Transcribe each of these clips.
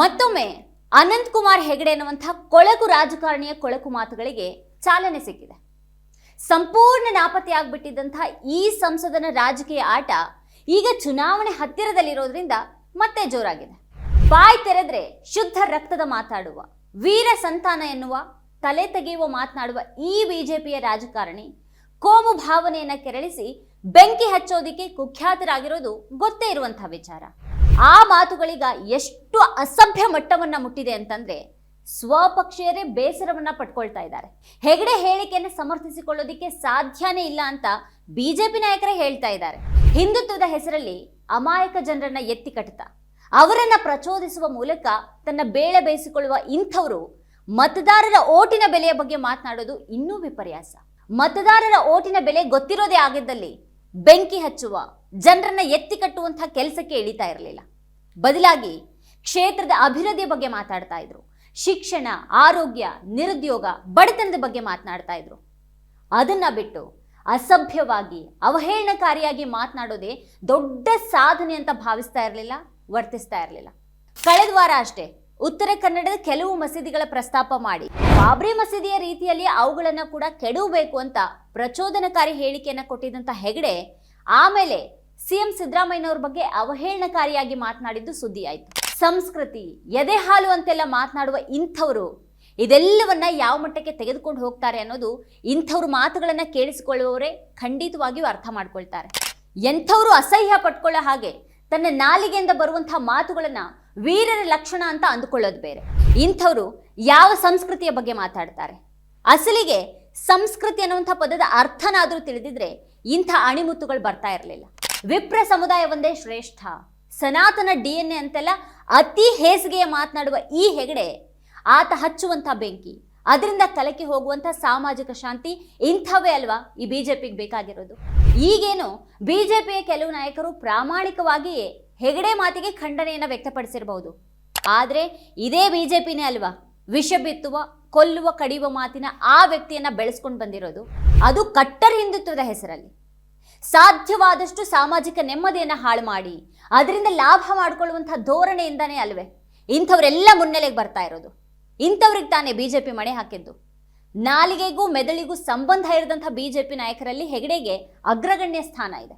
ಮತ್ತೊಮ್ಮೆ ಅನಂತ್ ಕುಮಾರ್ ಹೆಗಡೆ ಎನ್ನುವಂತಹ ಕೊಳಕು ರಾಜಕಾರಣಿಯ ಕೊಳಕು ಮಾತುಗಳಿಗೆ ಚಾಲನೆ ಸಿಕ್ಕಿದೆ. ಸಂಪೂರ್ಣ ನಾಪತ್ತೆಯಾಗ್ಬಿಟ್ಟಿದ್ದಂತಹ ಈ ಸಂಸದನ ರಾಜಕೀಯ ಆಟ ಈಗ ಚುನಾವಣೆ ಹತ್ತಿರದಲ್ಲಿರೋದ್ರಿಂದ ಮತ್ತೆ ಜೋರಾಗಿದೆ. ಬಾಯಿ ತೆರೆದ್ರೆ ಶುದ್ಧ ರಕ್ತದ ಮಾತಾಡುವ, ವೀರ ಸಂತಾನ ಎನ್ನುವ, ತಲೆ ತೆಗೆಯುವ ಮಾತನಾಡುವ ಈ ಬಿಜೆಪಿಯ ರಾಜಕಾರಣಿ ಕೋಮು ಭಾವನೆಯನ್ನ ಕೆರಳಿಸಿ ಬೆಂಕಿ ಹಚ್ಚೋದಿಕ್ಕೆ ಕುಖ್ಯಾತರಾಗಿರೋದು ಗೊತ್ತೇ ಇರುವಂತಹ ವಿಚಾರ. ಆ ಮಾತುಗಳಿಗ ಎಷ್ಟು ಅಸಭ್ಯ ಮಟ್ಟವನ್ನ ಮುಟ್ಟಿದೆ ಅಂತಂದ್ರೆ ಸ್ವಪಕ್ಷೀಯರೇ ಬೇಸರವನ್ನ ಪಡ್ಕೊಳ್ತಾ ಇದ್ದಾರೆ. ಹೆಗಡೆ ಹೇಳಿಕೆಯನ್ನು ಸಮರ್ಥಿಸಿಕೊಳ್ಳೋದಿಕ್ಕೆ ಸಾಧ್ಯನೇ ಇಲ್ಲ ಅಂತ ಬಿಜೆಪಿ ನಾಯಕರೇ ಹೇಳ್ತಾ ಇದ್ದಾರೆ. ಹಿಂದುತ್ವದ ಹೆಸರಲ್ಲಿ ಅಮಾಯಕ ಜನರನ್ನ ಎತ್ತಿ ಕಟ್ಟುತ್ತಾ ಅವರನ್ನ ಪ್ರಚೋದಿಸುವ ಮೂಲಕ ತನ್ನ ಬೇಳೆ ಬೇಯಿಸಿಕೊಳ್ಳುವ ಇಂಥವರು ಮತದಾರರ ಓಟಿನ ಬೆಲೆಯ ಬಗ್ಗೆ ಮಾತನಾಡೋದು ಇನ್ನೂ ವಿಪರ್ಯಾಸ. ಮತದಾರರ ಓಟಿನ ಬೆಲೆ ಗೊತ್ತಿರೋದೇ ಆಗಿದ್ದಲ್ಲಿ ಬೆಂಕಿ ಹಚ್ಚುವ, ಜನರನ್ನ ಎತ್ತಿ ಕಟ್ಟುವಂತಹ ಕೆಲಸಕ್ಕೆ ಇಳಿತಾ ಇರಲಿಲ್ಲ. ಬದಲಾಗಿ ಕ್ಷೇತ್ರದ ಅಭಿವೃದ್ಧಿಯ ಬಗ್ಗೆ ಮಾತಾಡ್ತಾ ಇದ್ರು. ಶಿಕ್ಷಣ, ಆರೋಗ್ಯ, ನಿರುದ್ಯೋಗ, ಬಡತನದ ಬಗ್ಗೆ ಮಾತನಾಡ್ತಾ ಇದ್ರು. ಅದನ್ನ ಬಿಟ್ಟು ಅಸಭ್ಯವಾಗಿ, ಅವಹೇಳನಕಾರಿಯಾಗಿ ಮಾತನಾಡೋದೇ ದೊಡ್ಡ ಸಾಧನೆ ಅಂತ ಭಾವಿಸ್ತಾ ಇರಲಿಲ್ಲ, ವರ್ತಿಸ್ತಾ ಇರಲಿಲ್ಲ. ಕಳೆದ ವಾರ ಅಷ್ಟೇ ಉತ್ತರ ಕನ್ನಡದ ಕೆಲವು ಮಸೀದಿಗಳ ಪ್ರಸ್ತಾಪ ಮಾಡಿ. ಬಾಬ್ರಿ ಮಸೀದಿಯ ರೀತಿಯಲ್ಲಿ ಅವುಗಳನ್ನ ಕೂಡ ಕೆಡವಬೇಕು ಅಂತ ಪ್ರಚೋದನಕಾರಿ ಹೇಳಿಕೆಯನ್ನು ಕೊಟ್ಟಿದ್ದಂಥ ಹೆಗಡೆ ಆಮೇಲೆ ಸಿಎಂ ಸಿದ್ದರಾಮಯ್ಯನವ್ರ ಬಗ್ಗೆ ಅವಹೇಳನಕಾರಿಯಾಗಿ ಮಾತನಾಡಿದ್ದು ಸುದ್ದಿ ಆಯಿತು. ಸಂಸ್ಕೃತಿ, ಎದೆ ಹಾಲು ಅಂತೆಲ್ಲ ಮಾತನಾಡುವ ಇಂಥವರು ಇದೆಲ್ಲವನ್ನ ಯಾವ ಮಟ್ಟಕ್ಕೆ ತೆಗೆದುಕೊಂಡು ಹೋಗ್ತಾರೆ ಅನ್ನೋದು ಇಂಥವ್ರ ಮಾತುಗಳನ್ನ ಕೇಳಿಸಿಕೊಳ್ಳುವವರೇ ಖಂಡಿತವಾಗಿಯೂ ಅರ್ಥ ಮಾಡ್ಕೊಳ್ತಾರೆ. ಎಂಥವ್ರು ಅಸಹ್ಯ ಪಟ್ಕೊಳ್ಳೋ ಹಾಗೆ ತನ್ನ ನಾಲಿಗೆಯಿಂದ ಬರುವಂತಹ ಮಾತುಗಳನ್ನ ವೀರರ ಲಕ್ಷಣ ಅಂತ ಅಂದುಕೊಳ್ಳೋದು ಬೇರೆ. ಇಂಥವ್ರು ಯಾವ ಸಂಸ್ಕೃತಿಯ ಬಗ್ಗೆ ಮಾತಾಡ್ತಾರೆ? ಅಸಲಿಗೆ ಸಂಸ್ಕೃತಿ ಅನ್ನುವಂಥ ಪದದ ಅರ್ಥನಾದರೂ ತಿಳಿದಿದ್ರೆ ಇಂಥ ಅಣಿಮುತ್ತುಗಳು ಬರ್ತಾ ಇರಲಿಲ್ಲ. ವಿಪ್ರ ಸಮುದಾಯ ಒಂದೇ ಶ್ರೇಷ್ಠ. ಸನಾತನ ಡಿ ಎನ್ ಎ ಅಂತೆಲ್ಲ ಅತಿ ಹೇಸಿಗೆಯ ಮಾತನಾಡುವ ಈ ಹೆಗಡೆ ಆತ ಹಚ್ಚುವಂಥ ಬೆಂಕಿ, ಅದರಿಂದ ಕಲಕಿ ಹೋಗುವಂಥ ಸಾಮಾಜಿಕ ಶಾಂತಿ ಇಂಥವೇ ಅಲ್ವಾ ಈ ಬಿ ಜೆ ಪಿಗೆ ಬೇಕಾಗಿರೋದು. ಈಗೇನು ಬಿ ಜೆ ಪಿಯ ಕೆಲವು ನಾಯಕರು ಪ್ರಾಮಾಣಿಕವಾಗಿಯೇ ಹೆಗಡೆ ಮಾತಿಗೆ ಖಂಡನೆಯನ್ನು ವ್ಯಕ್ತಪಡಿಸಿರಬಹುದು. ಆದರೆ ಇದೇ ಬಿ ಜೆ ಪಿನೇ ಅಲ್ವಾ? ವಿಷ ಬಿತ್ತುವ, ಕೊಲ್ಲುವ, ಕಡಿಯುವ ಮಾತಿನ ಆ ವ್ಯಕ್ತಿಯನ್ನ ಬೆಳೆಸ್ಕೊಂಡು ಬಂದಿರೋದು ಅದು ಕಟ್ಟರ್ ಹಿಂದುತ್ವದ ಹೆಸರಲ್ಲಿ. ಸಾಧ್ಯವಾದಷ್ಟು ಸಾಮಾಜಿಕ ನೆಮ್ಮದಿಯನ್ನು ಹಾಳು ಮಾಡಿ, ಅದರಿಂದ ಲಾಭ ಮಾಡಿಕೊಳ್ಳುವಂತಹ ಧೋರಣೆಯಿಂದನೇ ಅಲ್ವೇ? ಇಂಥವರೆಲ್ಲ ಮುನ್ನೆಲೆಗೆ ಬರ್ತಾ ಇರೋದು. ಇಂಥವ್ರಿಗೆ ತಾನೇ ಬಿಜೆಪಿ ಮಣೆ ಹಾಕಿದ್ದು. ನಾಲಿಗೆಗೂ ಮೆದುಳಿಗೂ ಸಂಬಂಧ ಇರದಂಥ ಬಿಜೆಪಿ ನಾಯಕರಲ್ಲಿ ಹೆಗಡೆಗೆ ಅಗ್ರಗಣ್ಯ ಸ್ಥಾನ ಇದೆ.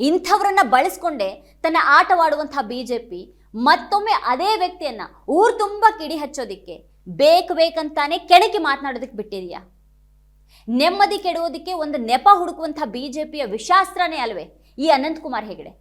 ಇಂಥವರನ್ನ ಬಳಸ್ಕೊಂಡೇ ತನ್ನ ಆಟವಾಡುವಂತಹ ಬಿಜೆಪಿ ಮತ್ತೊಮ್ಮೆ ಅದೇ ವ್ಯಕ್ತಿಯನ್ನ ಊರು ತುಂಬ ಕಿಡಿ ಹಚ್ಚೋದಿಕ್ಕೆ, ಬೇಕು ಬೇಕಂತಾನೆ ಕೆಣಕಿ ಮಾತನಾಡೋದಕ್ಕೆ ಬಿಟ್ಟಿದೀಯ. ನೆಮ್ಮದಿ ಕೆಡುವುದಕ್ಕೆ ಒಂದು ನೆಪ ಹುಡುಕುವಂತಹ ಬಿಜೆಪಿಯ ವಿಶಾಸ್ತ್ರನೇ ಅಲ್ವೇ ಈ ಅನಂತಕುಮಾರ್ ಹೆಗಡೆ.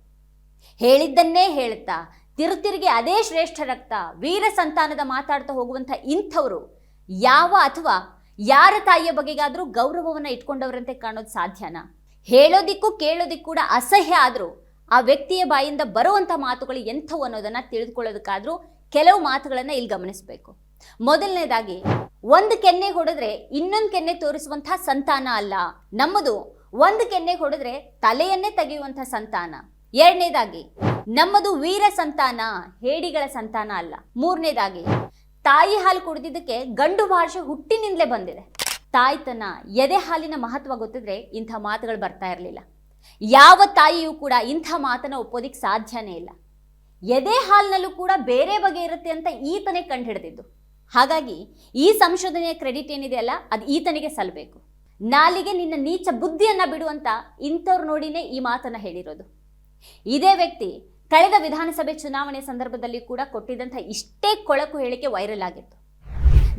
ಹೇಳಿದ್ದನ್ನೇ ಹೇಳುತ್ತಾ ತಿರುತಿರುಗಿ ಅದೇ ಶ್ರೇಷ್ಠ ರಕ್ತ, ವೀರ ಸಂತಾನದ ಮಾತಾಡ್ತಾ ಹೋಗುವಂಥ ಇಂಥವರು ಯಾವ ಅಥವಾ ಯಾರ ತಾಯಿಯ ಬಗೆಗಾದರೂ ಗೌರವವನ್ನು ಇಟ್ಕೊಂಡವರಂತೆ ಕಾಣೋದು ಸಾಧ್ಯನಾ? ಹೇಳೋದಿಕ್ಕೂ ಕೇಳೋದಿಕ್ಕೂ ಕೂಡ ಅಸಹ್ಯ ಆದರೂ ಆ ವ್ಯಕ್ತಿಯ ಬಾಯಿಂದ ಬರುವಂಥ ಮಾತುಗಳು ಎಂಥವು ಅನ್ನೋದನ್ನ ತಿಳಿದುಕೊಳ್ಳೋದಕ್ಕಾದರೂ ಕೆಲವು ಮಾತುಗಳನ್ನು ಇಲ್ಲಿ ಗಮನಿಸಬೇಕು. ಮೊದಲನೇದಾಗಿ, ಒಂದು ಕೆನ್ನೆ ಹೊಡೆದ್ರೆ ಇನ್ನೊಂದು ಕೆನ್ನೆ ತೋರಿಸುವಂಥ ಸಂತಾನ ಅಲ್ಲ. ನಮ್ಮದು ಒಂದು ಕೆನ್ನೆ ಹೊಡೆದ್ರೆ ತಲೆಯನ್ನೇ ತೆಗೆಯುವಂಥ ಸಂತಾನ. ಎರಡನೇದಾಗಿ, ನಮ್ಮದು ವೀರ ಸಂತಾನ, ಹೇಡಿಗಳ ಸಂತಾನ ಅಲ್ಲ. ಮೂರನೇದಾಗಿ, ತಾಯಿ ಹಾಲು ಕುಡಿದಿದ್ದಕ್ಕೆ ಗಂಡು ಭಾಷೆ ಹುಟ್ಟಿನಿಂದಲೇ ಬಂದಿದೆ. ತಾಯ್ತನ ಎದೆ ಹಾಲಿನ ಮಹತ್ವ ಗೊತ್ತಿದ್ರೆ ಇಂಥ ಮಾತುಗಳು ಬರ್ತಾ ಇರಲಿಲ್ಲ. ಯಾವ ತಾಯಿಯೂ ಕೂಡ ಇಂಥ ಮಾತನ್ನ ಒಪ್ಪೋದಿಕ್ಕೆ ಸಾಧ್ಯನೇ ಇಲ್ಲ. ಎದೆ ಹಾಲಿನಲ್ಲೂ ಕೂಡ ಬೇರೆ ಬಗೆ ಇರುತ್ತೆ ಅಂತ ಈತನೇ ಕಂಡುಹಿಡಿದಿದ್ದು. ಹಾಗಾಗಿ ಈ ಸಂಶೋಧನೆಯ ಕ್ರೆಡಿಟ್ ಏನಿದೆಯಲ್ಲ ಅದು ಈತನಿಗೆ ಸಲ್ಲಬೇಕು ನಾಲಿಗೆ ನಿನ್ನ ನೀಚ ಬುದ್ಧಿಯನ್ನ ಬಿಡುವಂತ ಇಂಥವ್ರು ನೋಡಿನೇ ಈ ಮಾತನ್ನ ಹೇಳಿರೋದು. ಇದೇ ವ್ಯಕ್ತಿ ಕಳೆದ ವಿಧಾನಸಭೆ ಚುನಾವಣೆ ಸಂದರ್ಭದಲ್ಲಿ ಕೂಡ ಕೊಟ್ಟಿದ್ದಂಥ ಇಷ್ಟೇ ಕೊಳಕು ಹೇಳಿಕೆ ವೈರಲ್ ಆಗಿತ್ತು.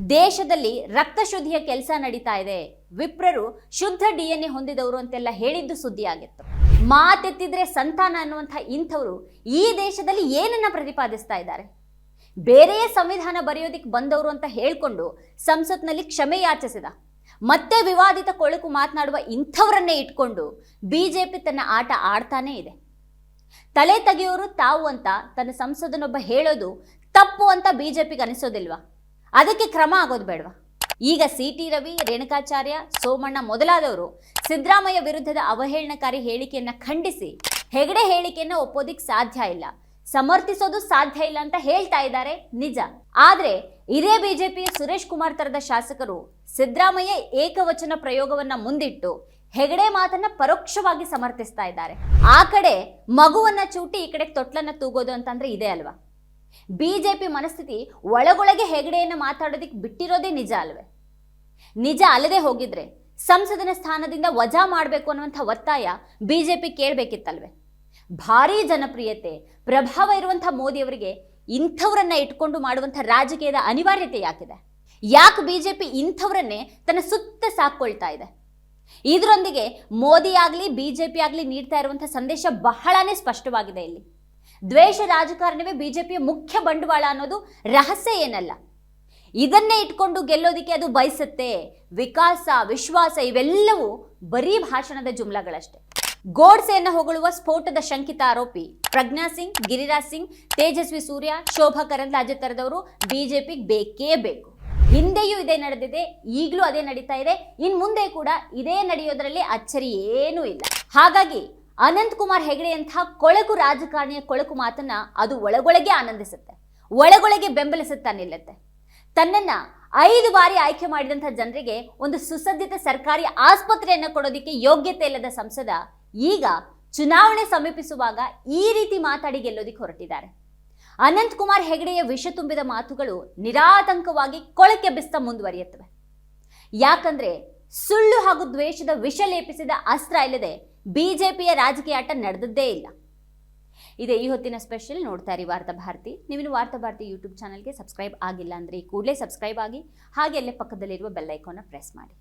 ದೇಶದಲ್ಲಿ ರಕ್ತ ಶುದ್ಧಿಯ ಕೆಲಸ ನಡೀತಾ ಇದೆ. ವಿಪ್ರರು ಶುದ್ಧ ಡಿ ಎನ್ ಎ ಹೊಂದಿದವರು ಅಂತೆಲ್ಲ ಹೇಳಿದ್ದು ಸುದ್ದಿ ಆಗಿತ್ತು ಮಾತೆತ್ತಿದ್ರೆ ಸಂತಾನ ಅನ್ನುವಂಥ ಇಂಥವರು ಈ ದೇಶದಲ್ಲಿ ಏನನ್ನ ಪ್ರತಿಪಾದಿಸ್ತಾ ಇದ್ದಾರೆ? ಬೇರೆಯೇ ಸಂವಿಧಾನ ಬರೆಯೋದಿಕ್ಕೆ ಬಂದವರು ಅಂತ ಹೇಳ್ಕೊಂಡು ಸಂಸತ್ನಲ್ಲಿ ಕ್ಷಮೆ ಯಾಚಿಸಿದ. ಮತ್ತೆ ವಿವಾದಿತ ಕೊಳಕು ಮಾತನಾಡುವ ಇಂಥವರನ್ನೇ ಇಟ್ಕೊಂಡು ಬಿಜೆಪಿ ತನ್ನ ಆಟ ಆಡ್ತಾನೇ ಇದೆ. ತಲೆ ತೆಗೆಯೋರು ತಾವು ಅಂತ ತನ್ನ ಸಂಸದನೊಬ್ಬ ಹೇಳೋದು ತಪ್ಪು ಅಂತ ಬಿಜೆಪಿಗೆ ಅನಿಸೋದಿಲ್ವಾ? ಅದಕ್ಕೆ ಕ್ರಮ ಆಗೋದು ಬೇಡವಾ? ಈಗ ಸಿ ಟಿ ರವಿ, ರೇಣುಕಾಚಾರ್ಯ, ಸೋಮಣ್ಣ ಮೊದಲಾದವರು ಸಿದ್ದರಾಮಯ್ಯ ವಿರುದ್ಧದ ಅವಹೇಳನಕಾರಿ ಹೇಳಿಕೆಯನ್ನ ಖಂಡಿಸಿ ಹೆಗಡೆ ಹೇಳಿಕೆಯನ್ನ ಒಪ್ಪೋದಿಕ್ ಸಾಧ್ಯ ಇಲ್ಲ. ಸಮರ್ಥಿಸೋದು ಸಾಧ್ಯ ಇಲ್ಲ ಅಂತ ಹೇಳ್ತಾ ಇದ್ದಾರೆ, ನಿಜ. ಆದ್ರೆ ಇದೇ ಬಿಜೆಪಿಯ ಸುರೇಶ್ ಕುಮಾರ್ ತರದ ಶಾಸಕರು ಸಿದ್ದರಾಮಯ್ಯ ಏಕವಚನ ಪ್ರಯೋಗವನ್ನ ಮುಂದಿಟ್ಟು ಹೆಗಡೆ ಮಾತನ್ನ ಪರೋಕ್ಷವಾಗಿ ಸಮರ್ಥಿಸ್ತಾ ಇದ್ದಾರೆ. ಆ ಕಡೆ ಮಗುವನ್ನ ಚೂಟಿ ಈ ಕಡೆ ತೊಟ್ಲನ್ನ ತೂಗೋದು ಅಂತಂದ್ರೆ ಇದೆ ಅಲ್ವಾ? ಬಿಜೆಪಿ ಮನಸ್ಥಿತಿ ಒಳಗೊಳಗೆ ಹೆಗಡೆಯನ್ನು ಮಾತಾಡೋದಕ್ಕೆ ಬಿಟ್ಟಿರೋದೇ ನಿಜ ಅಲ್ವೇ? ನಿಜ ಅಲ್ಲದೆ ಹೋಗಿದ್ರೆ ಸಂಸದನ ಸ್ಥಾನದಿಂದ ವಜಾ ಮಾಡಬೇಕು ಅನ್ನುವಂಥ ಒತ್ತಾಯ ಬಿಜೆಪಿ ಕೇಳಬೇಕಿತ್ತಲ್ವೇ? ಭಾರೀ ಜನಪ್ರಿಯತೆ, ಪ್ರಭಾವ ಇರುವಂಥ ಮೋದಿಯವರಿಗೆ ಇಂಥವರನ್ನ ಇಟ್ಕೊಂಡು ಮಾಡುವಂಥ ರಾಜಕೀಯದ ಅನಿವಾರ್ಯತೆ ಯಾಕಿದೆ? ಯಾಕೆ ಬಿಜೆಪಿ ಇಂಥವರನ್ನೇ ತನ್ನ ಸುತ್ತ ಸಾಕ್ಕೊಳ್ತಾ ಇದೆ? ಇದರೊಂದಿಗೆ ಮೋದಿ ಆಗಲಿ, ಬಿಜೆಪಿ ಆಗಲಿ ನೀಡ್ತಾ ಇರುವಂಥ ಸಂದೇಶ ಬಹಳನೇ ಸ್ಪಷ್ಟವಾಗಿದೆ ಇಲ್ಲಿ. ದ್ವೇಷ ರಾಜಕಾರಣವೇ ಬಿಜೆಪಿಯ ಮುಖ್ಯ ಬಂಡವಾಳ ಅನ್ನೋದು ರಹಸ್ಯ ಏನಲ್ಲ? ಇದನ್ನೇ ಇಟ್ಕೊಂಡು ಗೆಲ್ಲೋದಿಕ್ಕೆ ಅದು ಬಯಸುತ್ತೆ. ವಿಕಾಸ, ವಿಶ್ವಾಸ ಇವೆಲ್ಲವೂ ಬರೀ ಭಾಷಣದ ಜುಮ್ಲಾಗಳಷ್ಟೇ. ಗೋಡ್ಸೆಯನ್ನು ಹೊಗಳುವ ಸ್ಫೋಟದ ಶಂಕಿತ ಆರೋಪಿ ಪ್ರಜ್ಞಾ ಸಿಂಗ್, ಗಿರಿರಾಜ್ ಸಿಂಗ್, ತೇಜಸ್ವಿ ಸೂರ್ಯ, ಶೋಭಾ ಕರಂದ್ಲಾಜೆ ತರದವರು ಬಿಜೆಪಿಗೆ ಬೇಕೇ ಬೇಕು. ಹಿಂದೆಯೂ ಇದೇ ನಡೆದಿದೆ, ಈಗಲೂ ಅದೇ ನಡೀತಾ ಇದೆ, ಇನ್ ಮುಂದೆ ಕೂಡ ಇದೇ ನಡೆಯೋದ್ರಲ್ಲಿ ಅಚ್ಚರಿ ಏನೂ ಇಲ್ಲ. ಹಾಗಾಗಿ ಅನಂತ್ ಕುಮಾರ್ ಹೆಗಡೆಯಂತಹ ಕೊಳಕು ರಾಜಕಾರಣಿಯ ಕೊಳಕು ಮಾತನ್ನ ಅದು ಒಳಗೊಳಗೆ ಆನಂದಿಸುತ್ತೆ, ಒಳಗೊಳಗೆ ಬೆಂಬಲಿಸುತ್ತಾ ನಿಲ್ಲುತ್ತೆ. ತನ್ನನ್ನ ಐದು ಬಾರಿ ಆಯ್ಕೆ ಮಾಡಿದಂಥ ಜನರಿಗೆ ಒಂದು ಸುಸಜ್ಜಿತ ಸರ್ಕಾರಿ ಆಸ್ಪತ್ರೆಯನ್ನು ಕೊಡೋದಕ್ಕೆ ಯೋಗ್ಯತೆ ಇಲ್ಲದ ಸಂಸದ ಈಗ ಚುನಾವಣೆ ಸಮೀಪಿಸುವಾಗ ಈ ರೀತಿ ಮಾತಾಡಿ ಗೆಲ್ಲೋದಿಕ್ಕೆ ಹೊರಟಿದ್ದಾರೆ. ಅನಂತ್ ಕುಮಾರ್ ಹೆಗಡೆಯ ವಿಷ ತುಂಬಿದ ಮಾತುಗಳು ನಿರಾತಂಕವಾಗಿ ಕೊಳಕೆಬ್ಬಿಸ್ತಾ ಮುಂದುವರಿಯುತ್ತವೆ. ಯಾಕಂದ್ರೆ ಸುಳ್ಳು ಹಾಗೂ ದ್ವೇಷದ ವಿಷ ಲೇಪಿಸಿದ ಅಸ್ತ್ರ ಇಲ್ಲದೆ ಬಿಜೆಪಿಯ ರಾಜಕೀಯ ಆಟ ನಡೆದದ್ದೇ ಇಲ್ಲ. ಇದೇ ಈ ಹೊತ್ತಿನ ಸ್ಪೆಷಲ್ ನೋಡ್ತಾ ಇರಿ ವಾರ್ತಾ ಭಾರತಿ. ನೀವಿನ್ನು ವಾರ್ತಾ ಭಾರತಿ ಯೂಟ್ಯೂಬ್ ಚಾನಲ್ಗೆ ಸಬ್ಸ್ಕ್ರೈಬ್ ಆಗಿಲ್ಲ ಅಂದರೆ ಕೂಡಲೇ ಸಬ್ಸ್ಕ್ರೈಬ್ ಆಗಿ ಹಾಗೆ ಅಲ್ಲೇ ಪಕ್ಕದಲ್ಲಿರುವ ಬೆಲ್ ಐಕಾನ್ನ ಪ್ರೆಸ್ ಮಾಡಿ.